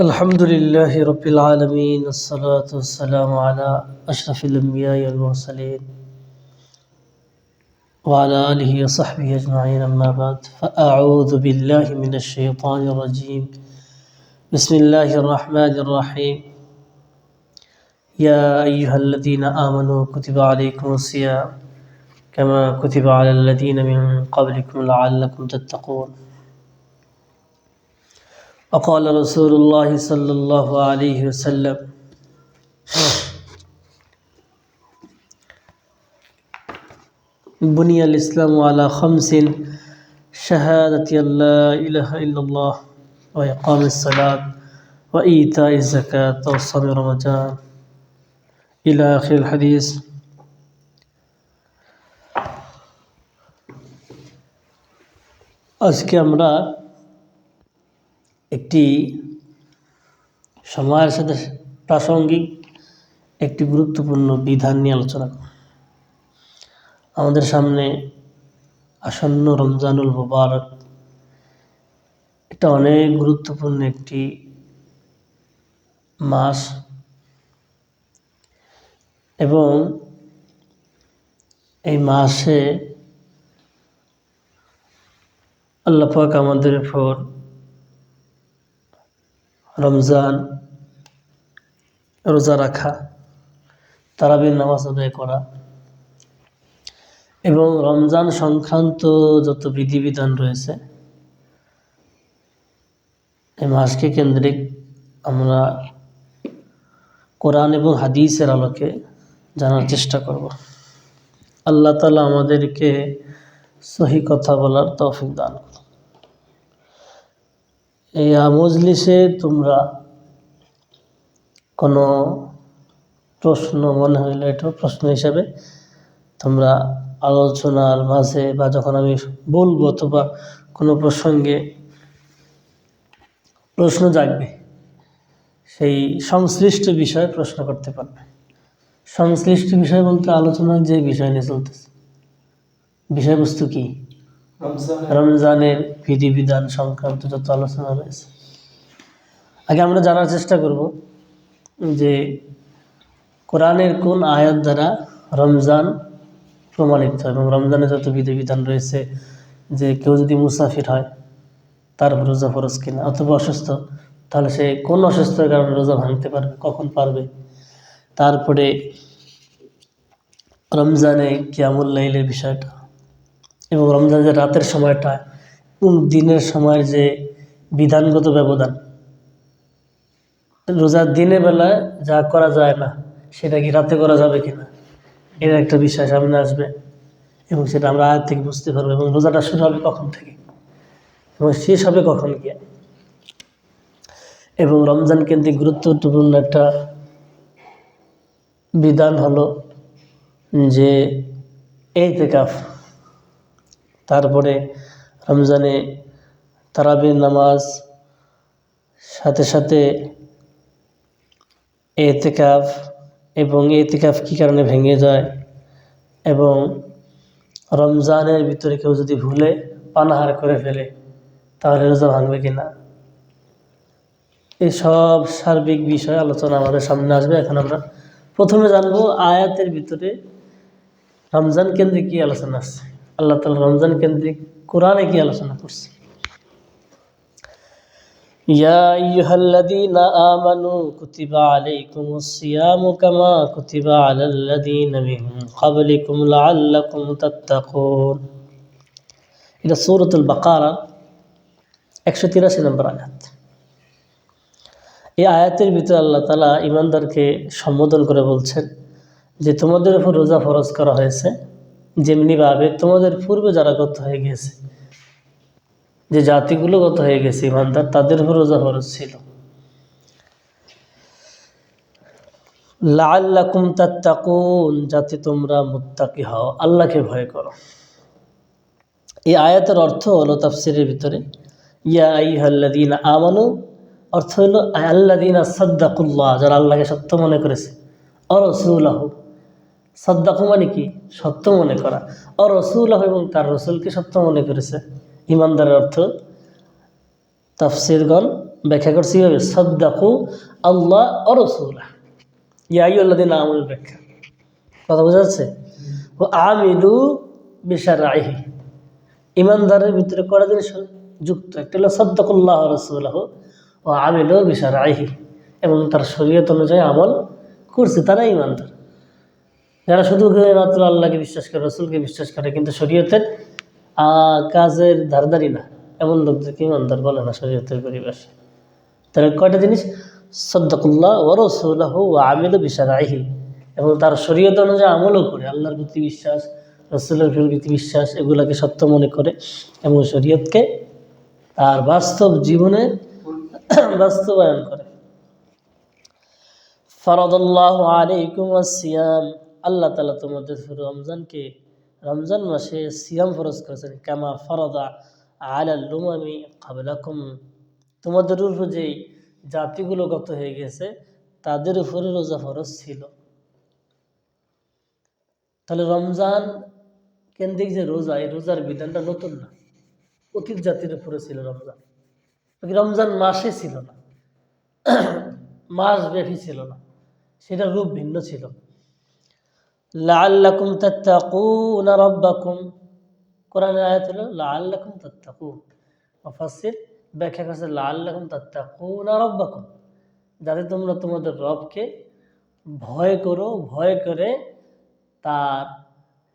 الحمد لله رب العالمين والصلاة والسلام على أشرف الأنبياء والمرسلين. وعلى آله وصحبه أجمعين أما بعد فأعوذ بالله من الشيطان الرجيم. بسم الله الرحمن الرحيم. يا أيها الذين آمنوا كتب عليكم الصيام كما كتب على الذين من قبلكم لعلكم تتقون. وقال رسول الله صلى الله عليه وسلم বুনিয়াল ইসলাম আলা খমসিন, শাহাদাতি আল্লাহ ইলাহা ইল্লাল্লাহ, ওয়া ইকামিস সালাত, ওয়া ইতাইজ যাকাত, ওয়া সাওম রমাদান ইলা আজকে আমরা একটি সময়ের সাথে প্রাসঙ্গিক একটি গুরুত্বপূর্ণ বিধান নিয়ে আলোচনা করব। আমাদের সামনে আসন্ন রমজানুল মুবারক এটা অনেক গুরুত্বপূর্ণ একটি মাস। এবং এই মাসে আল্লাপাক আমাদের উপর রমজান রোজা রাখা, তারাবির নামাজ আদায় করা এবং রমজান সংক্রান্ত যত বিধিবিধান রয়েছে এই মাসকে কেন্দ্রিক আমরা কোরআন এবং হাদিসের আলোকে জানার চেষ্টা করব। আল্লাহ তালা আমাদেরকে সহি কথা বলার তৌফিক দান এই মজলিসে তোমরা কোনো প্রশ্ন মনে হইলে, এটা প্রশ্ন হিসাবে তোমরা আলোচনার মাঝে বা যখন আমি বলব অথবা কোনো প্রসঙ্গে প্রশ্ন জাগবে সেই সংশ্লিষ্ট বিষয়ে প্রশ্ন করতে পারবে। সংশ্লিষ্ট বিষয় বলতে আলোচনার যে বিষয় নিয়ে চলতেছে বিষয়বস্তু কি? রমজানের বিধিবিধান সংক্রান্ত যত আলোচনা রয়েছে। আগে আমরা জানার চেষ্টা করব যে কোরআনের কোন আয়াত দ্বারা রমজান প্রমাণিত এবং রমজানে যত বিধিবিধান রয়েছে যে কেউ যদি মুসাফির হয়, তার রোজা ফরজ কিনা অথবা অসুস্থ, তাহলে সে কোন অসুস্থতার কারণে রোজা ভাঙতে পারবে, কখন পারবে? তারপরে রমজানে কিয়ামুল্লাইলের বিষয়টা এবং রমজান যে রাতের সময়টা কোন দিনের সময়ের যে বিধানগত ব্যবধান, রোজার দিনের বেলায় যা করা যায় না, সেটা কি রাতে করা যাবে কিনা? এর একটা বিষয় সামনে আসবে এবং সেটা আমরা আয় থেকে বুঝতে পারব এবং রোজাটা শুরু হবে কখন থেকে? এবং শেষ হবে কখন গিয়ে? এবং রমজান কেন্দ্রিক গুরুত্বপূর্ণ একটা বিধান হলো যে এই তেকাফ তারপরে রমজানে তারাবির নামাজ, সাথে সাথে এতেকাফ এবং এতেকাফ কী কারণে ভেঙে যায়? এবং রমজানের ভিতরে কেউ যদি ভুলে পানাহার করে ফেলে, তাহলে রোজা ভাঙবে কিনা এই সব সার্বিক বিষয় আলোচনা আমাদের সামনে আসবে। এখন আমরা প্রথমে জানব আয়াতের ভিতরে রমজান কেন্দ্রে কী আলোচনা আসছে আল্লাহ তালা রমজান কেন্দ্রিক কোরআনে কি আলোচনা করছে? يا أيها الذين آمنوا كتب عليكم الصيام كما كتب على الذين من قبلكم لعلكم تتقون এটা সৌরতুল বাকারা একশো তিরাশি নম্বর আয়াত এই আয়াতের ভিতরে আল্লাহ তালা ইমানদারকে সম্বোধন করে বলছেন যে তোমাদের উপর রোজা ফরজ করা হয়েছে যেমনিভাবে তোমাদের পূর্বে যারা গত হয়ে গেছে যে জাতিগুলো গত হয়ে গেছে, ইমানদার, তাদের উপর রোজা ফরজ ছিল। লাল্লাকুম তাত্তাকুন, যাতে তোমরা মুত্তাকি হও, আল্লাহকে ভয় করো। এই আয়াতের অর্থ হলো তাফসিরের ভিতরে, ইয়া আইহাল্লাদিন আমানু, অর্থ হইল আল্লাদিনা সদ্দাকুল্লাহ, যারা আল্লাহকে সত্য মনে করেছে। অরসুল্লাহ সদ্দাকু মানে কি? সত্য মনে করা। অরসুল্লাহ এবং তার রসুলকে সত্য মনে করেছে। ইমানদারের অর্থ তাফসিরগণ ব্যাখ্যা করছি কীভাবে? সদ্দাকু আল্লাহ অরসুল্লাহ ইয়াই আল্লাদিন আমল ব্যাখ্যা। কথা বোঝা যাচ্ছে? ও আমিলু বিশার আহি ইমানদারের ভিতরে করা জিনিস যুক্ত। একটা হলো সদ্দকুল্লাহ রসুল্লাহ ও আমিলু বিশার আহি এবং তার শরীয়ত অনুযায়ী আমল করছে। তারা ইমানদার। যারা শুধু মাত্র আল্লাহকে বিশ্বাস করে, রসুলকে বিশ্বাস করে, কিন্তু শরীয়তের কাজের ধারদারি না। এমন লোকদেরকে ইমানদার বলে না শরীয়তের পরিবেশে। তাহলে কয়টা জিনিস? সদ্দকুল্লাহ ও রসুল্লাহ ও আমিল বিশারাহি এবং তার শরীয়ত অনুযায়ী আমলও করে, আল্লাহর প্রতি বিশ্বাস, রসুলের প্রতি বিশ্বাস, এগুলাকে সত্য মনে করে এবং শরীয়তকে তার বাস্তব জীবনে বাস্তবায়ন করে। ফরদুল্লাহ আলাইকুম সিয়াম আল্লাহ তালা তোমাদের রমজানকে রমজান মাসে সিয়াম ফরজ করেছেন। কামা ফরদা আলাল্লুমামি কাবলাকুম। তোমাদের উপর যেই জাতিগুলো গত হয়ে গেছে, তাদের উপরে রোজা ফরজ ছিল। তাহলে রমজান কেন্দ্রিক যে রোজা, এই রোজার বিধানটা নতুন না। অতীত জাতির উপরে ছিল রমজান। রমজান মাসে ছিল না। মাস ব্যাপী ছিল না। সেটা রূপ ভিন্ন ছিল। লাআল্লাকুম তাত্তাকুনা রাব্বাকুম। কোরআনের আয়াত হলো, লাআল্লাকুম তাত্তাকুন। মুফাসসির ব্যাখ্যা করেছে, লাআল্লাকুম তাত্তাকুনা রাব্বাকুম। যাতে তোমরা তোমাদের রবকে ভয় করো, ভয় করে তার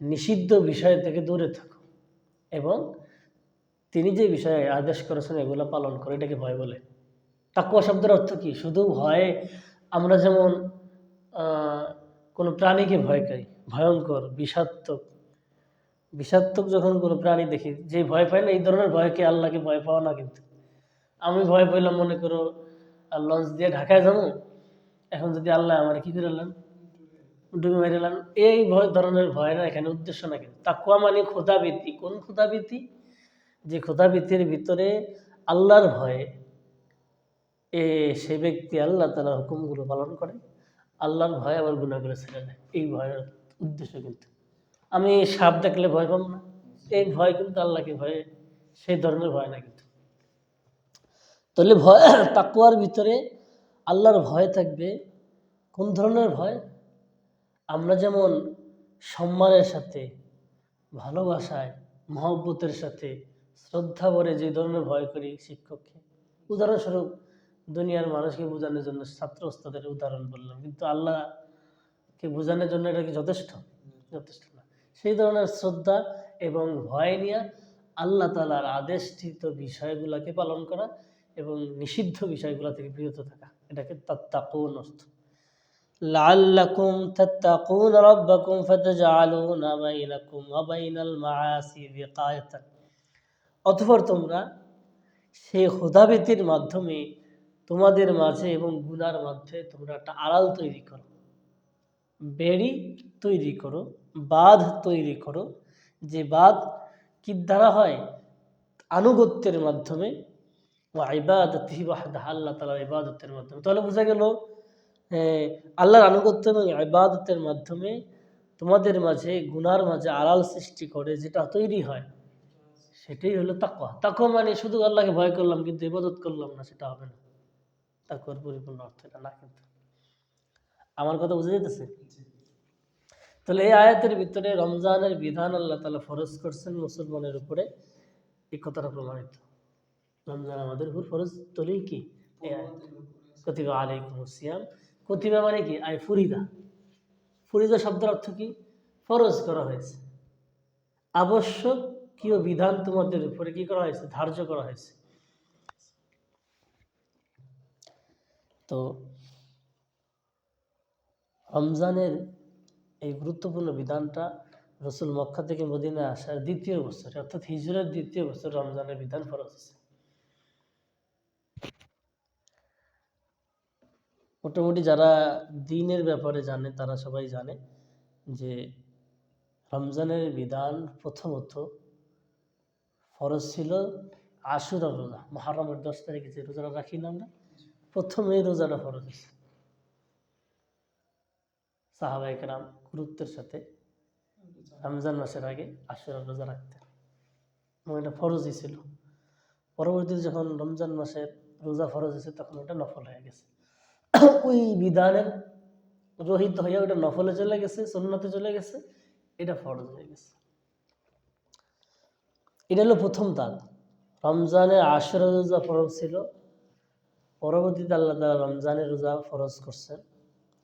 নিষিদ্ধ বিষয় থেকে দূরে থাকো। এবং তিনি যে বিষয়ে আদেশ করেছেন, এগুলো পালন করে, এটাকে ভয় বলে। তাকুয়া শব্দের অর্থ কি? শুধু ভয়ে আমরা যেমন কোনো প্রাণীকে ভয় করি ভয়ঙ্কর বিষাত্মক বিষাত্মক যখন কোনো প্রাণী দেখি, যে ভয় পায় না, এই ধরনের ভয়কে আল্লাহকে ভয় পাওয়া না কিন্তু। আমি ভয় পাইলাম মনে করো, আর লঞ্চ দিয়ে ঢাকায় যাব, এখন যদি আল্লাহ আমার কি করে ডুবে মেরেলাম এই ভয়, ধরনের ভয় না, এখানে উদ্দেশ্য না কিন্তু। তাকুয়া মানে ক্ষুধাবৃত্তি কোন ক্ষুধাবৃত্তি যে ক্ষুধাবৃত্তির ভিতরে আল্লাহর ভয়ে এ সে ব্যক্তি আল্লাহ তালা হুকুমগুলো পালন করে। আল্লাহর ভয় আবার গুণাগুলো ছেড়ে দেয়। এই ভয়ের উদ্দেশ্য কিন্তু। আমি সাপ দেখলে ভয় পাব না। এই ভয় কিন্তু আল্লাহকে ভয়ে, সেই ধরনের ভয় না কিন্তু। তাহলে ভয় তাকুয়ার ভিতরে আল্লাহর ভয় থাকবে। কোন ধরনের ভয়? আমরা যেমন সম্মানের সাথে, ভালোবাসায়, মহব্বতের সাথে, শ্রদ্ধা ভরে যে ধরনের ভয় করি শিক্ষককে, উদাহরণস্বরূপ দুনিয়ার মানুষকে বোঝানোর জন্য ছাত্র ওস্তাদের উদাহরণ বললাম কিন্তু আল্লাহকে বোঝানোর জন্য এটা কি যথেষ্ট যথেষ্ট না সেই ধরনের শ্রদ্ধা এবং ভয় নিয়ে আল্লাহ তালার আদেশটিত বিষয়গুলোকে পালন করা এবং নিষিদ্ধ বিষয়গুলো থেকে বিরত থাকা এটাকে তাত্তাকুন অর্থ لعلكم تتقون ربكم فتجعلون بينكم وبين المعاصي وقاية অতঃপর তোমরা সেই ক্ষুধাবৃত্তির মাধ্যমে তোমাদের মাঝে এবং গুনার মধ্যে তোমরা একটা আড়াল তৈরি করো। বেড়ি তৈরি করো, বাঁধ তৈরি করো, যে বাঁধ কি দ্বারা হয়? আনুগত্যের মাধ্যমে আল্লাহ তালার ইবাদতের মাধ্যমে। তাহলে বোঝা গেল আল্লাহর আনুগত্য এবং ইবাদতের মাধ্যমে তোমাদের মাঝে, গুনার মাঝে আড়াল সৃষ্টি করে, যেটা তৈরি হয়, সেটাই হলো তাকওয়া। তাকওয়া মানে শুধু আল্লাহকে ভয় করলাম, কিন্তু ইবাদত করলাম না, সেটা হবে না। তাকওয়ার পরিপূর্ণ অর্থ এটা না কিন্তু। আমার কথা বুঝে যেতেছে তাহলে এই আয়াতের ভিতরে রমজানের বিধান আল্লাহ তালা ফরজ করছেন মুসলমানের উপরে, এই কথাটা প্রমাণিত। রমজান আমাদের উপর ফরজ তলিল কি? কতিবা আলাইকুম সিয়াম। কতিবা মানে কি? আয় ফুরিদা। ফুরিদা শব্দের অর্থ কি? ফরজ করা হয়েছে। আবশ্যক কি বিধান তোমাদের উপরে কি করা হয়েছে? ধার্য করা হয়েছে। তো রমজানের এই গুরুত্বপূর্ণ বিধানটা রসুল মক্কা থেকে মদিনায় আসার দ্বিতীয় বছর, অর্থাৎ হিজরের দ্বিতীয় বছর রমজানের বিধান ফরজ হয়েছে। মোটামুটি যারা দিনের ব্যাপারে জানে, তারা সবাই জানে যে রমজানের বিধান প্রথমত ফরজ ছিল আশুরার রোজা, মহারমের দশ তারিখে যে রোজাটা রাখি না আমরা প্রথমে এই রোজাটা ফরজ হয়েছে সাহাবাহিকরাম গুরুত্বের সাথে রমজান মাসের আগে আশুরার রোজা রাখতেন। এবং এটা ফরজই ছিল। পরবর্তীতে যখন রমজান মাসের রোজা ফরজ হয়েছে, তখন ওটা নফল হয়ে গেছে। ওই বিধানের রহিত হয়ে ওটা নফলে চলে গেছে, সুন্নতে চলে গেছে, এটা ফরজ হয়ে গেছে। এটা হলো প্রথম দাগ। রমজানে আশুরা রোজা ফরজ ছিল পরবর্তীতে আল্লাহ তালা রমজানের রোজা ফরজ করছেন,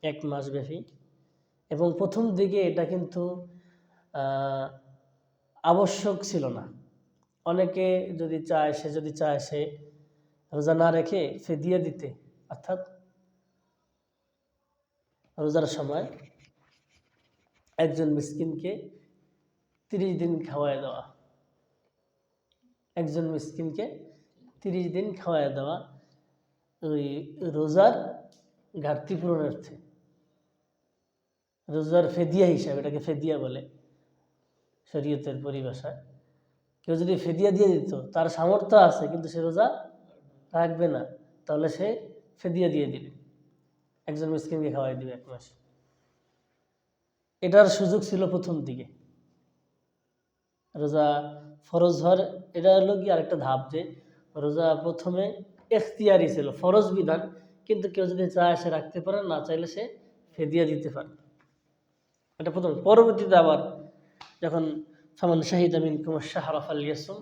এক মাস ব্যাপী। এবং প্রথম দিকে এটা কিন্তু আবশ্যক ছিল না। অনেকে যদি চায়, সে যদি চায় সে রোজা না রেখে সে দিয়ে দিতে। অর্থাৎ রোজার সময় একজন মিসকিনকে তিরিশ দিন খাওয়ায় দেওয়া। একজন মিসকিনকে তিরিশ দিন খাওয়ায় দেওয়া ওই রোজার ঘাটতি পূরণার্থে। রোজার ফেদিয়া হিসাবে, এটাকে ফেদিয়া বলে শরীয়তের পরিভাষায়। কেউ যদি ফেদিয়া দিয়ে দিত, তার সামর্থ্য আছে, কিন্তু সে রোজা রাখবে না, তাহলে সে ফেদিয়া দিয়ে দিবে। একজন মিসকিনকে খাওয়াই দিবে এক মাস। এটার সুযোগ ছিল প্রথম দিকে। রোজা ফরজ হওয়ার, এটা হলো কি আরেকটা ধাপ যে, রোজা প্রথমে এখতিয়ারি ছিল ফরজ বিধান। কিন্তু কেউ যদি চায় সে রাখতে পারে না চাইলে সে ফেদিয়া দিতে পারে এটা প্রথম। পরবর্তীতে আবার যখন সামান শাহিদ আমিন কুমার শাহরাফ আল ইয়াসুম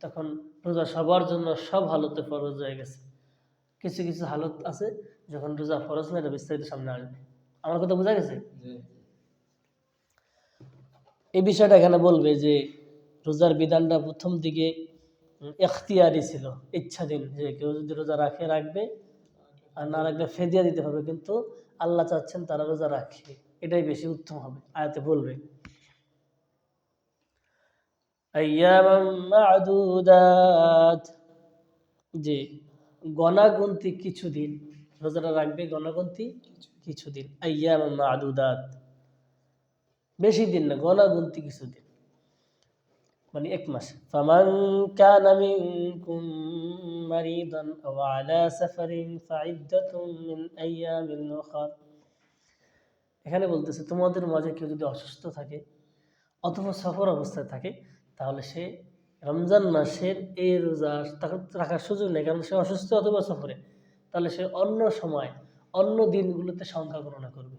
তখন রোজা সবার জন্য সব হালতে ফরজ হয়ে গেছে। কিছু কিছু হালত আছে যখন রোজা ফরজ না এটা বিস্তারিত সামনে আসবে। আমার কথা বোঝা গেছে? এই বিষয়টা এখানে বলবে যে রোজার বিধানটা প্রথম দিকে এখতিয়ারি ছিল, ইচ্ছাধীন যে কেউ যদি রোজা রাখে, রাখবে, আর না রাখলে ফেদিয়া দিতে হবে, কিন্তু আল্লাহ চাচ্ছেন তারা রোজা রাখে। এটাই বেশি উত্তম হবে, আয়াতে বলবে। যে গণাগন্তি কিছুদিন, রোজাটা রাখবে গণাগন্তি কিছুদিন। আইয়ামাম মা'দুদাত। বেশি দিন না, গণাগন্তি কিছুদিন। মানে এক মাস। ফামান কানা মিনকুম মারিদান আও আলা সাফারিন ফাইদ্দাতুম মিন আইয়ামিন উখার এখানে বলতেছে, তোমাদের মাঝে কেউ যদি অসুস্থ থাকে অথবা সফর অবস্থায় থাকে, তাহলে সে রমজান মাসের এই রোজা রাখার সুযোগ নেই। কারণ সে অসুস্থ অথবা সফরে, তাহলে সে অন্য সময়, অন্য দিনগুলোতে সংখ্যা গণনা করবে।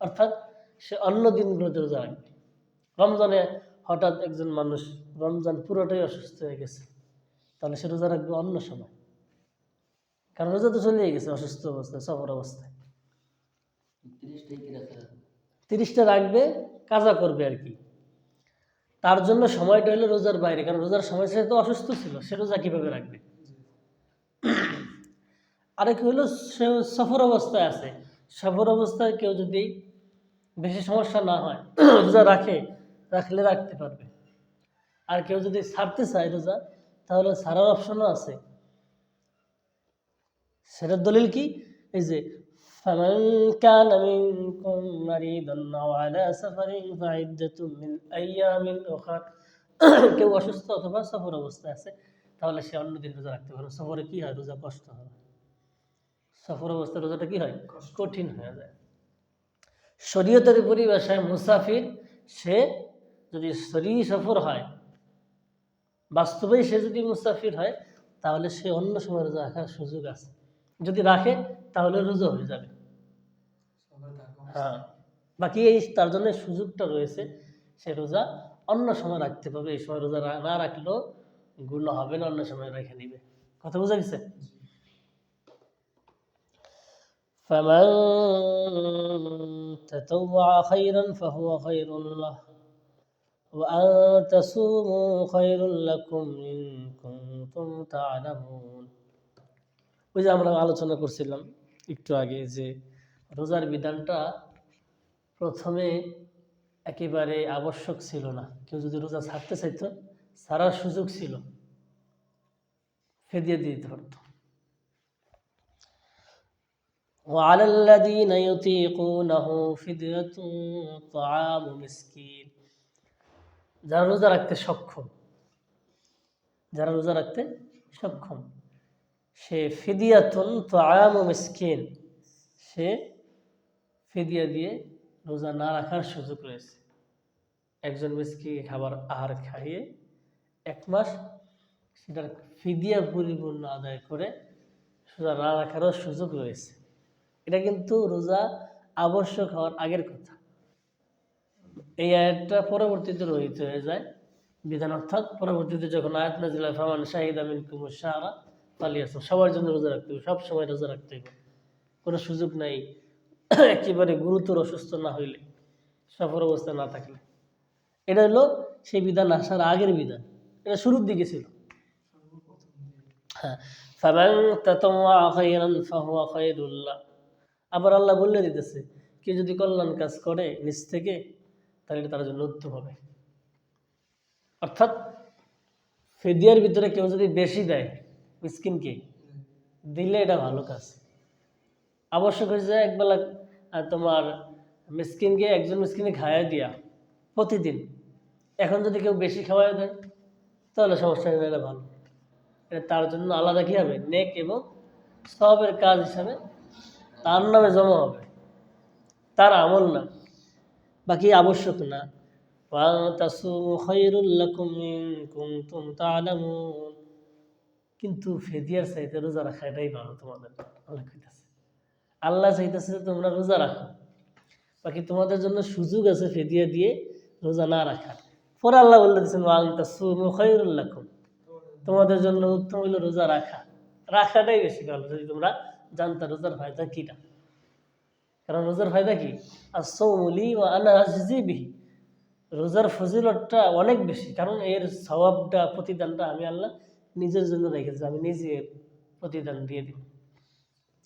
অর্থাৎ সে অন্য দিনগুলোতে রোজা রাখবে। রমজানে হঠাৎ একজন মানুষ রমজান পুরোটাই অসুস্থ হয়ে গেছে তাহলে সে রোজা রাখবে অন্য সময়। কারণ রোজা তো চলেই গেছে অসুস্থ অবস্থায় সফর অবস্থায়। তিরিশটা রাখবে কাজা করবে আর কি। তার জন্য সময়টা হলো রোজার বাইরে কারণ রোজার সময় সে তো অসুস্থ ছিল সে রোজা কীভাবে রাখবে? আরেক হলো সে সফর অবস্থায় আছে। সফর অবস্থায় কেউ যদি বেশি সমস্যা না হয় রোজা রাখে রাখলে রাখতে পারবে আর কেউ যদি ছাড়তে চায় রোজা তাহলে ছাড়ার অপশনও আছে সেটার দলিল কি এই যে فمن كان منكم مريضا أو على سفر فعدة من أيام أخر কেউ অসুস্থ অথবা সফর অবস্থায় আছে তাহলে সে অন্য দিন রোজা রাখতে পারে সফরে কি হয় রোজা কষ্ট হয় সফর অবস্থায় রোজাটা কি হয় কঠিন হয়ে যায় শরীয়তের পরিভাষায় মুসাফির সে যদি শরী সফর হয় বাস্তবেই সে যদি মুসাফির হয় তাহলে সে অন্য সময় রোজা রাখার সুযোগ আছে যদি রাখে তাহলে রোজা হয়ে যাবে হ্যাঁ বাকি এই তার জন্য সুযোগটা রয়েছে সে রোজা অন্য সময় রাখতে পারবে এই সময় রোজা রা- না রাখলেও গুণ হবে না অন্য সময় রেখে নিবে কথা বোঝা গেছে فمن تطوع خيرا فهو خير له وأن تصوموا خير لكم إن كنتم تعلمون ওই যে আমরা আলোচনা করছিলাম একটু আগে যে রোজার বিধানটা প্রথমে একেবারে আবশ্যক ছিল না কেউ যদি রোজা ছাড়তে চাইতো ছাড়ার সুযোগ ছিল ফেদিয়ে দিয়ে দিতে পারতো وعلى الذين يطيقونه فدية طعام مسكين যারা রোজা রাখতে সক্ষম, যারা রোজা রাখতে সক্ষম, সে ফিদিয়াতুন তো আয়াম মিসকিন, সে ফিদিয়া দিয়ে রোজা না রাখার সুযোগ রয়েছে। একজন মিসকিকে খাবার আহার খাইয়ে এক মাস সেটার ফিদিয়া পরিপূর্ণ আদায় করে রোজা না রাখারও সুযোগ রয়েছে। এটা কিন্তু রোজা আবশ্যক হওয়ার আগের কথা। এই আয়াতটা পরবর্তীতে রহিত হয়ে যায়। বিধান অর্থাৎ পরবর্তীতে যখন আয়াত নাজিল ফামান শাহিদ আমিন কুমুর সাহারা পালিয়াছে সবার জন্য রোজা রাখতে হবে, সব সময় রোজা রাখতে হবে। কোনো সুযোগ নাই, একেবারে গুরুতর অসুস্থ না হইলে সফর অবস্থা না থাকলে। এটা হলো সেই বিধান আসার আগের বিধান। এটা শুরুর দিকে ছিল। হ্যাঁ। আবার আল্লাহ বলে দিতেছে, কেউ যদি কল্যাণ কাজ করে, নিজ থেকে তাহলে তার জন্য উত্তম হবে। অর্থাৎ ফেদিয়ার ভিতরে কেউ যদি বেশি দেয় মিসকিনকে, দিলে এটা ভালো কাজ। আবশ্যক হয়েছে একবেলা তোমার মিসকিনকে, একজন মিসকিনে খাওয়াই দিয়া প্রতিদিন, এখন যদি কেউ বেশি খাওয়াই দেয়, তাহলে সমস্যা নেই এটা ভালো। এটা তার জন্য আলাদা কী হবে? নেক এবং সবের কাজ হিসাবে তার নামে জমা হবে। তার আমল না। বাকি আবশ্যক না। কিন্তু ফেদিয়ার চাইতে রোজা রাখা এটাই ভালো তোমাদের। আল্লাহ আল্লাহ চাইতেছে যে তোমরা রোজা রাখো। বাকি তোমাদের জন্য সুযোগ আছে ফেদিয়া দিয়ে রোজা না রাখার। পরে আল্লাহ বলে দিচ্ছেন ওয়াংতা তোমাদের জন্য উত্তম হইল রোজা রাখা। রাখাটাই বেশি ভালো, যদি তোমরা জানতা রোজার ফায়দা কীটা। কারণ রোজার ফায়দা কি আর সৌমলি ও আনা বিহি রোজার ফজিলতটা অনেক বেশি কারণ এর স্বভাবটা প্রতিদানটা আমি আল্লাহ নিজের জন্য রেখেছি আমি নিজে এর প্রতিদান দিয়ে দিই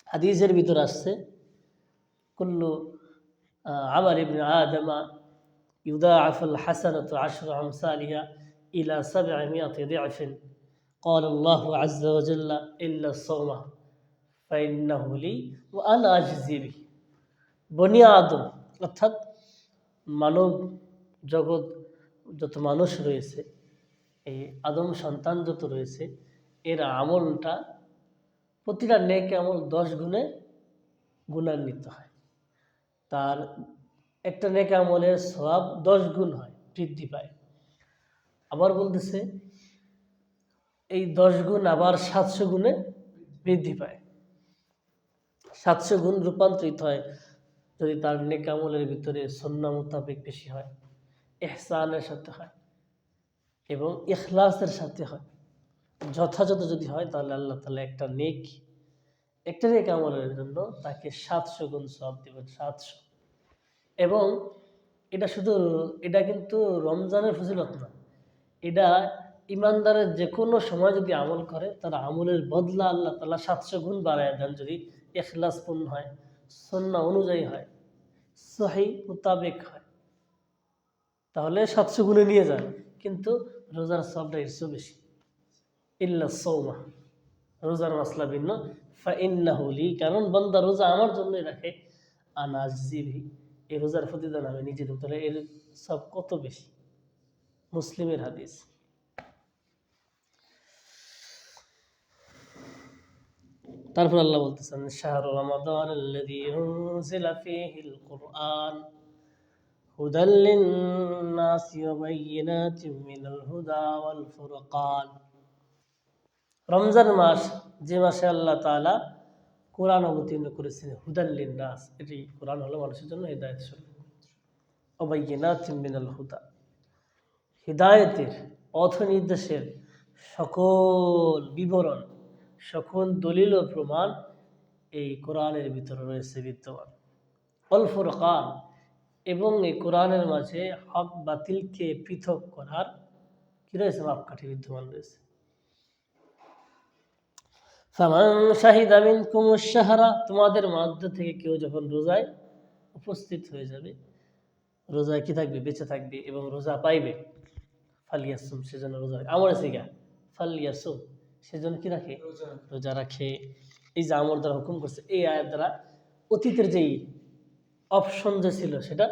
হাদিসের ভিতর আসছে কুল্লু আমার ইবনে আদমা يضاعف الحسنة عشر أمثالها إلى سبعمائة ضعف قال الله عز وجل إلا الصوم فإنه لي وأنا أجزي به বনি আদম অর্থাৎ মানব জগৎ যত মানুষ রয়েছে, এই আদম সন্তান যত রয়েছে, এর আমলটা প্রতিটা নেক আমল দশ গুণে গুণান্বিত হয়। তার একটা নেক আমলের সব দশ গুণ হয়, বৃদ্ধি পায়। আবার বলতেছে, এই দশ গুণ আবার সাতশো গুণে বৃদ্ধি পায়। সাতশো গুণ রূপান্তরিত হয়। যদি তার নেক আমলের ভিতরে সন্না মোতাবেক বেশি হয় এহসানের সাথে হয় এবং ইখলাসের সাথে হয়, যথাযথ যদি হয়, তাহলে আল্লাহ তাহলে একটা নেক একটা নেক আমলের জন্য তাকে সাতশো গুণ সব দেবেন, সাতশো। এবং এটা শুধু, এটা কিন্তু রমজানের ফজিলত না, এটা ইমানদারের যে কোনো সময় যদি আমল করে, তার আমলের বদলা আল্লাহ তালা সাতশো গুণ বাড়ায় দেন যদি এখলাসপূর্ণ হয়। সন্না অনুযায়ী হয়, সহি মোতাবেক হয়। তাহলে সাতশো গুণে নিয়ে যায় কিন্তু রোজার সবটা এর বেশি। ইল্লা সৌমা, রোজার মশলা ভিন্ন। ফা কারণ বন্দা রোজা আমার জন্যই রাখে। আনাজ জিবি এই রোজার প্রতিদান আমি নিজে দেব। তাহলে এর সব কত বেশি? মুসলিমের হাদিস। তারপর আল্লাহ বলতেছেন, শাহর কুরআন নাসি হুদা রমজান মাস, যে মাসে আল্লাহ তাআলা কোরআন অবতীর্ণ করেছেন, হুদাল নাস এটি কোরআন হলো মানুষের জন্য হেদায়েত স্বরূপ। ওয়া হুদা, হিদায়তের পথ নির্দেশের সকল বিবরণ সকল দলিল ও প্রমাণ এই কোরআনের ভিতরে রয়েছে, বিদ্যমান। অল ফুরকান, এবং এই কোরআনের মাঝে হক বাতিলকে পৃথক করার কি রয়েছে, মাপকাঠি বিদ্যমান রয়েছে। তোমাদের মধ্য থেকে কেউ যখন রোজায় উপস্থিত হয়ে যাবে, রোজায় কি থাকবে, বেঁচে থাকবে এবং রোজা পাইবে? ফালিয়াসুম সেজন্য রোজা আমার সিগা ফালিয়াসুম সেজন্য কি রাখে? রোজা রাখে। এই যে আমর দ্বারা হুকুম করছে এই আয়ের দ্বারা অতীতের যেই অপশন যে ছিল সেটা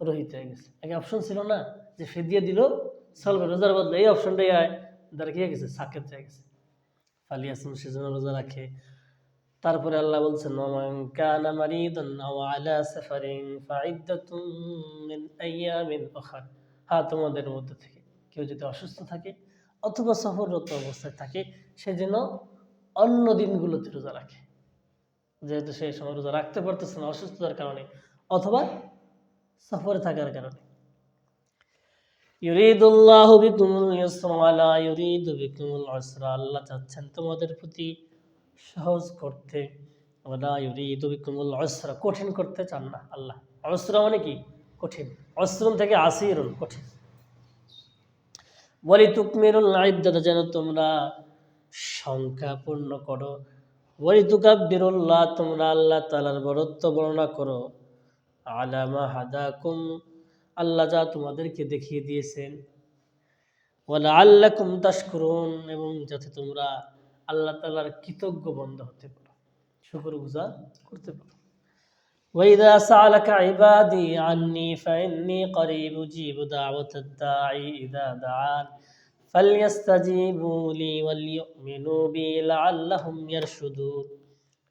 রহিত হয়ে গেছে। আগে অপশন ছিল না যে ফেদিয়ে দিল চলবে রোজার বদলে এই অপশনটাই আয় দ্বারা কি হয়ে গেছে? সাকেত হয়ে গেছে। ফালিয়াসুম সেজন্য রোজা রাখে। তারপরে আল্লাহ বলছেন ওমান কানা মারিদান আও আলা সাফারিন ফাইদ্দাতুম মিন আইয়ামিন উখর। হ্যাঁ তোমাদের মধ্যে থেকে। কেউ যদি অসুস্থ থাকে অথবা সফররত অবস্থায় থাকে, সে যেন অন্য দিনগুলোতে রোজা রাখে। যেহেতু সেই সময় রোজা রাখতে পারতেছে না অসুস্থতার কারণে, অথবা সফরে থাকার কারণে। ইউরিদুল্লাহু আল্লাহ তোমাদের প্রতি সহজ করতে। কঠিন করতে চান না আল্লাহ। উসরা মানে কি? কঠিন। অশ্রম থেকে আসিরুন, কঠিন। বলি তুকমিরুল আইদ্দাত, যেন তোমরা সংখ্যা পূর্ণ করো। বলি তুকাব্বিরুল্লাহ তোমরা আল্লাহ তালার বরত্ব বর্ণনা করো। আলামা হাদাকুম, আল্লাহ যা তোমাদেরকে দেখিয়ে দিয়েছেন। ওয়ালা আল্লাকুম তাশকুরুন, এবং যাতে তোমরা আল্লাহ তালার কৃতজ্ঞ বন্ধ হতে পারো। শুকর গুজার করতে পারো। وإذا سألك عبادي عني فإني قريب أجيب دعوة الداعي إذا دعان فليستجيبوا لي وليؤمنوا بي لعلهم يرشدون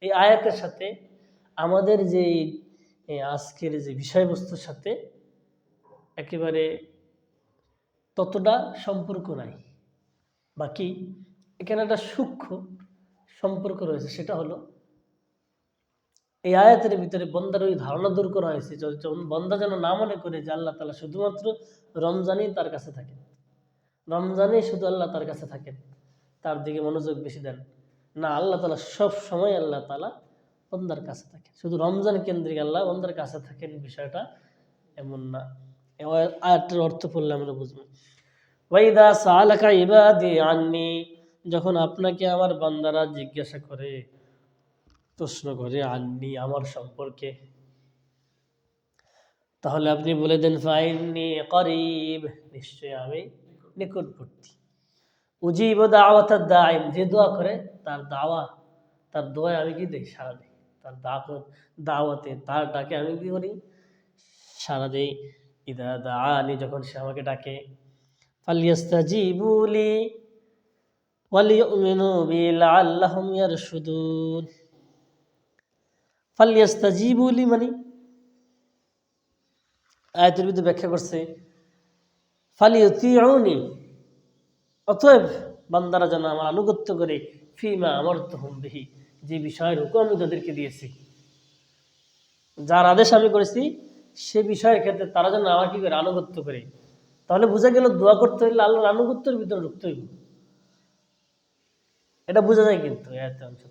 এই আয়াতের সাথে আমাদের যে এ, আজকের যে বিষয়বস্তুর সাথে একেবারে ততটা সম্পর্ক নাই বাকি এখানে একটা সূক্ষ্ম সম্পর্ক রয়েছে সেটা হলো এই আয়াতের ভিতরে বন্দার ওই ধারণা দূর করা হয়েছে বন্দা যেন না মনে করে যে আল্লাহ তালা শুধুমাত্র রমজানই তার কাছে থাকেন। রমজানেই শুধু আল্লাহ তার কাছে থাকেন। তার দিকে মনোযোগ বেশি দেন। না, আল্লাহ তালা সব সময় আল্লাহ তালা বন্দার কাছে থাকেন। শুধু রমজান কেন্দ্রিক আল্লাহ বন্দার কাছে থাকেন বিষয়টা এমন না। এই আয়াতটার অর্থ পড়লে আমরা বুঝব। ওয়াইদা সালাকা ইবাদি আননি, যখন আপনাকে আমার বান্দারা জিজ্ঞাসা করে প্রশ্ন করে, আননি, আমার সম্পর্কে? তাহলে আপনি বলে দেন, ফাইননি করিব। নিশ্চয় আমি নিকটবর্তী। উজিব দাওয়াতার দাইন যে দোয়া করে, তার দাওয়া, তার দোয়ায় আমি কি দেই? সারা দিই। তার দাওয়াত তার ডাকে আমি কি করি? সারা দেই। ইদা দাআনি, যখন সে আমাকে ডাকে ফালিয়াস্তাজিবুলি ওয়ালিউমিনু বি লাআল্লাহুম ইয়ারশুদুন। ফালিয়াস্তাজিবুলি মানে আয়াতের ভিতরে ব্যাখ্যা করছে, ফালিউতিউনি, অতএব বান্দারা যেন আমার আনুগত্য করে, ফিমা আমার তো বিহি, যে বিষয়ের হুকুম আমি তাদেরকে দিয়েছি। যার আদেশ আমি করেছি, সে বিষয়ের ক্ষেত্রে তারা যেন আমার কি করে আনুগত্য করে। তাহলে বোঝা গেল, দোয়া করতে হইলে আল্লাহর আনুগত্যের ভিতরে ঢুকতে হইব। এটা বোঝা যায় কিন্তু আয়াতের অংশ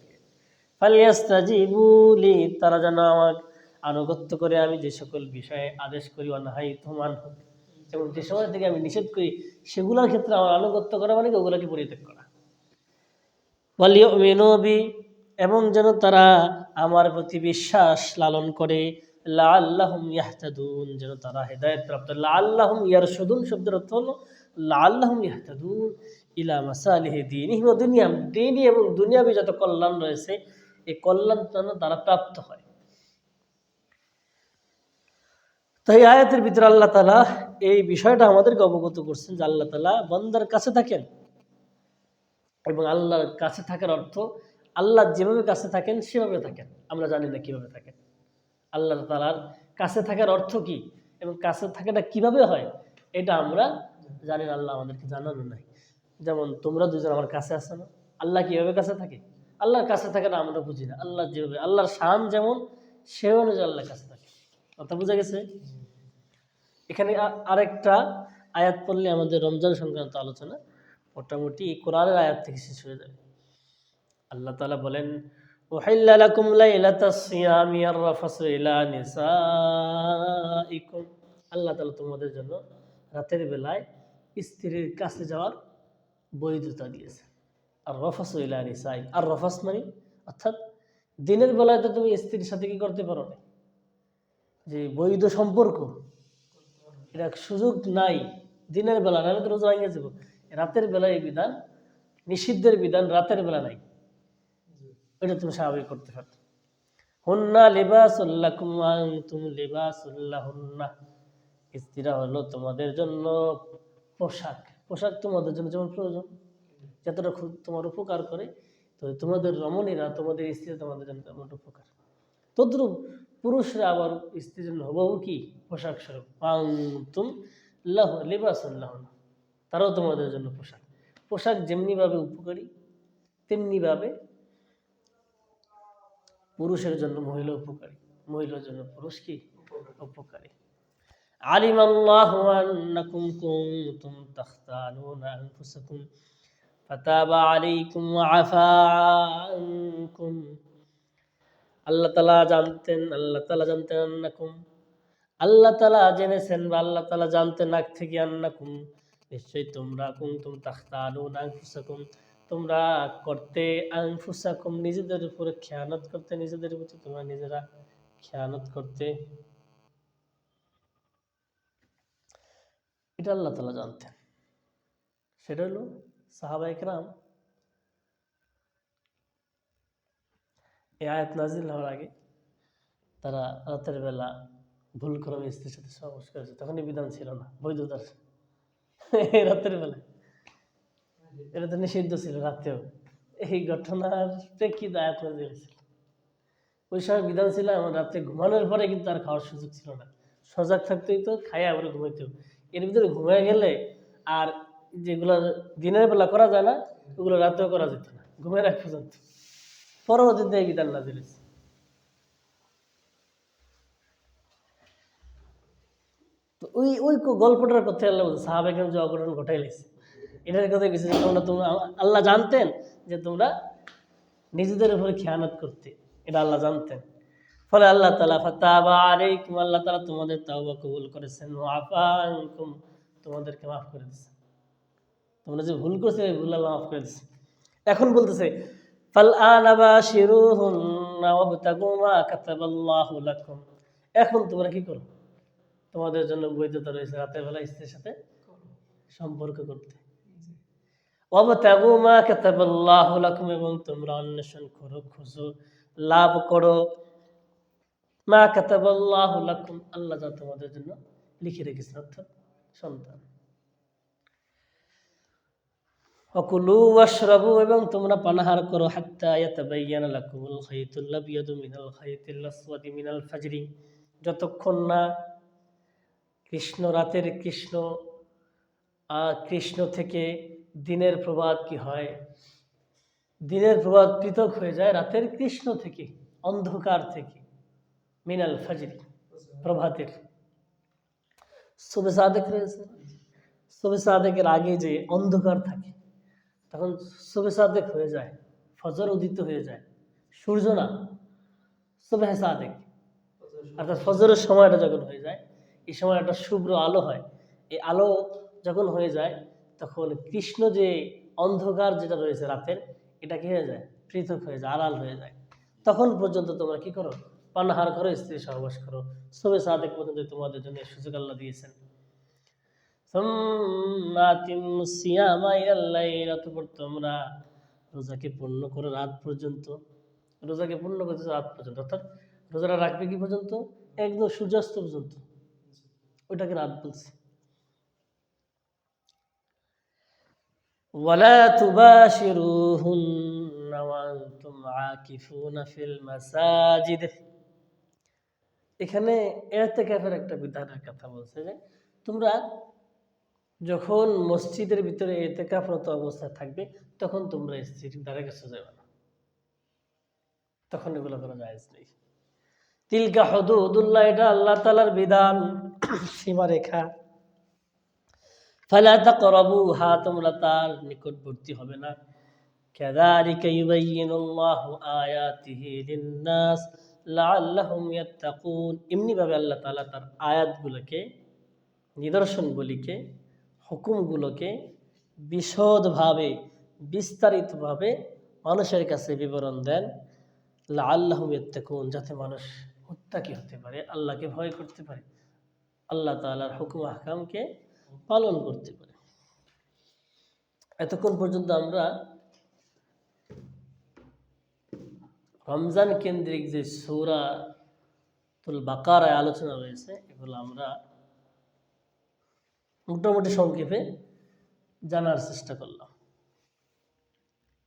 তারা যেন আমার আনুগত্য করে, আমি যে সকল বিষয়ে আদেশ করি অনাহাই তোমান এবং যে সময় থেকে আমি নিষেধ করি, সেগুলোর ক্ষেত্রে আমার আনুগত্য করা মানে ওগুলোকে পরিত্যাগ করা। এবং যেন তারা আমার প্রতি বিশ্বাস লালন করে। লা আল্লাহম ইয়াহতাদুন, যেন তারা হেদায়ত প্রাপ্ত। লা আল্লাহম ইয়ারশুদুন শব্দের অর্থ হলো লা আল্লাহম ইয়াহতাদুন ইলা দুনিয়া দিনই এবং দুনিয়াবি যত কল্যাণ রয়েছে এই কল্যাণ তারা প্রাপ্ত হয়। তাই আয়াতের ভিতরে আল্লাহ তালা এই বিষয়টা আমাদেরকে অবগত করছেন যে আল্লাহ তালা বন্দার কাছে থাকেন এবং আল্লাহর কাছে থাকার অর্থ আল্লাহ যেভাবে কাছে থাকেন সেভাবে থাকেন। আমরা জানি না কীভাবে থাকেন। আল্লাহ তালার কাছে থাকার অর্থ কি এবং কাছে থাকাটা কীভাবে হয় এটা আমরা জানি না, আল্লাহ আমাদেরকে জানানো নাই। যেমন তোমরা দুজন আমার কাছে আসো না, আল্লাহ কীভাবে কাছে থাকে? আল্লাহর কাছে থাকে না, আমরা বুঝি না। আল্লাহ যেভাবে আল্লাহর শান যেমন সে অনুযায়ী আল্লাহর কাছে থাকে। কথা বোঝা গেছে? এখানে আরেকটা আয়াত পড়লে আমাদের রমজান সংক্রান্ত আলোচনা মোটামুটি কোরআনের আয়াত থেকে শেষ হয়ে যাবে। আল্লাহ তাআলা বলেন আল্লাহ তাআলা তোমাদের জন্য রাতের বেলায় স্ত্রীর কাছে যাওয়ার বৈধতা দিয়েছে। আর রফাসু ইলা নিসাই। আর রফাস মানে অর্থাৎ দিনের বেলায় তো তুমি স্ত্রীর সাথে কি করতে পারো না? যে বৈধ সম্পর্ক। এটা সুযোগ নাই। দিনের বেলা, নাহলে তো রোজা ভেঙে যাব। রাতের বেলায় এই বিধান, নিষিদ্ধের বিধান রাতের বেলা নাই। এটা তুমি স্বাভাবিক করতে পারো। হুন্না লিবাসুল্লাকুম ওয়া আনতুম লিবাসুল্লাহুন্না স্ত্রীরা হলো তোমাদের জন্য পোশাক। পোশাক তোমাদের জন্য যেমন প্রয়োজন। যতটা তোমার উপকার করে, তো তোমাদের রমণীরা, তোমাদের স্ত্রী তোমাদের জন্য তেমন উপকার। তদ্রুপ পুরুষরা আবার স্ত্রীর জন্য হব কি? পোশাক স্বরূপ। পাং তুম লাহ তারাও তোমাদের জন্য পোশাক। পোশাক যেমনিভাবে উপকারী, তেমনিভাবে পুরুষের জন্য মহিলা উপকারী। মহিলার জন্য পুরুষ কি? উপকারী। আলিমাল্লাহ আন্নাকুম কুনতুম তাখতানুনা আনফুসাকুম। فتاب عليكم وعفى عنكم আল্লাহ তালা জানতেন আল্লাহ তালা জানতেন আন্নাকুম আল্লাহ তালা জেনেছেন বা আল্লাহ তালা জানতেন আগ থেকে আন্নাকুম নিশ্চয়ই তোমরা কুমতুম তাখতানুন আনফুসাকুম তোমরা করতে আনফুসাকুম নিজেদের উপরে খেয়ানত করতে নিজেদের প্রতি তোমরা নিজেরা খেয়ানত করতে এটা আল্লাহ তালা জানতেন সেটা হলো সাহাবা একরাম এই আয়াত নাজিল হওয়ার আগে তারা রাতের বেলা ভুল ক্রমে স্ত্রীর সাথে সহবাস করেছে। তখনই বিধান ছিল না বৈধতার রাতের বেলা এটা তো নিষিদ্ধ ছিল রাতেও। এই ঘটনার প্রেক্ষিতে আয়াত নাজিল হয়েছিল ওই সময় বিধান ছিল আমার রাতে ঘুমানোর পরে কিন্তু আর খাওয়ার সুযোগ ছিল না। সজাগ থাকতেই তো, খাইয়া আবার ঘুমাইতেও এর ভিতরে ঘুমিয়ে গেলে আর যেগুলো দিনের বেলা করা যায় না, ওগুলো রাতেও করা যেত না, ঘুমের রাখ পর্যন্ত। পরবর্তীতে এই বিধান হয়েছে। তো ওই ওই গল্পটার কথা আল্লাহ বলছে সাহাবেকের যে অঘটন ঘটাই লেছে। এটার কথা যে তোমরা তোমরা আল্লাহ জানতেন যে তোমরা নিজেদের উপরে খেয়ানত করতে, এটা আল্লাহ জানতেন। ফলে আল্লাহ তালা ফাতাবা আলাইকুম, আল্লাহ তালা তোমাদের তাওবা কবুল করেছেন। আনকুম, তোমাদেরকে মাফ করে দিয়েছেন। তোমরা যে ভুল করছে ভুল, আল্লাহ মাফ করে দিয়েছে এখন বলতেছে এখন তোমরা কি করো? তোমাদের জন্য বৈধতা রয়েছে রাতের বেলা স্ত্রীর সাথে সম্পর্ক করতে। মা লাকুম এবং তোমরা অন্বেষণ করো, খুঁজো, লাভ করো। মা কাতাবাল্লাহু লাকুম, আল্লাহ যা তোমাদের জন্য লিখে রেখেছেন, অর্থাৎ সন্তান। অকুলু ওয়াশরাবু এবং তোমরা পানাহার করো, হাত্তা ইয়াতাবাইয়ানা লাকুমুল খাইতুল আবিয়াদু মিনাল খাইতিল আসওয়াদি মিনাল ফাজরি। যতক্ষণ না কৃষ্ণ রাতের কৃষ্ণ কৃষ্ণ থেকে দিনের প্রভাত কি হয়? দিনের প্রভাত পৃথক হয়ে যায় রাতের কৃষ্ণ থেকে, অন্ধকার থেকে, মিনাল ফাজরি, প্রভাতের। শুভে সাদেক রয়েছে শুভে সাদেকের আগে যে অন্ধকার থাকে তখন শুভে সাদেক হয়ে যায়, ফজর উদিত হয়ে যায়, সূর্য না, শুভে সাদেক। অর্থাৎ ফজরের সময়টা যখন হয়ে যায়, এই সময় একটা শুভ্র আলো হয়। এই আলো যখন হয়ে যায়, তখন কৃষ্ণ যে অন্ধকার যেটা রয়েছে রাতের, এটা কি হয়ে যায়? পৃথক হয়ে যায়, আড়াল হয়ে যায়। তখন পর্যন্ত তোমরা কি করো? পানাহার করো স্ত্রী সহবাস করো। সবে সাদেক পর্যন্ত তোমাদের জন্য সুযোগ আল্লাহ দিয়েছেন। অতঃপর তোমরা রোজাকে পূর্ণ করো রাত পর্যন্ত রোজাকে পূর্ণ করতে রাত পর্যন্ত অর্থাৎ রোজাটা রাখবে কি পর্যন্ত একদম সূর্যাস্ত পর্যন্ত ওইটাকে রাত বলছে ولا تباشروهن وأنتم عاكفون في المساجد এখানে এতেকাফের একটা বিধানের কথা বলছে যে তোমরা যখন মসজিদের ভিতরে এতেকাফরত অবস্থায় থাকবে, তখন তোমরা স্ত্রীর দ্বারা কাছে যাবে না। তখন এগুলো করা যায় নেই। তিলকা হদুদুল্লাহ, এটা আল্লাহ তালার বিধান, সীমারেখা। ফালা হা, তোমরা তার নিকটবর্তী হবে না। এমনি ভাবে আল্লাহ তাআলা তার আয়াতগুলোকে, নিদর্শনগুলিকে হুকুমগুলোকে বিশদভাবে, বিস্তারিতভাবে মানুষের কাছে বিবরণ দেন। লাআল্লাহুম ইয়াত্তাকুন যাতে মানুষ মুত্তাকি হতে পারে, আল্লাহকে ভয় করতে পারে, আল্লাহ তাআলার হুকুম আহকামকে পালন করতে পারে। এতক্ষণ পর্যন্ত আমরা রমজান কেন্দ্রিক যে সৌরা তুল বাকারায় আলোচনা রয়েছে, এগুলো আমরা মোটামুটি সংক্ষেপে জানার চেষ্টা করলাম।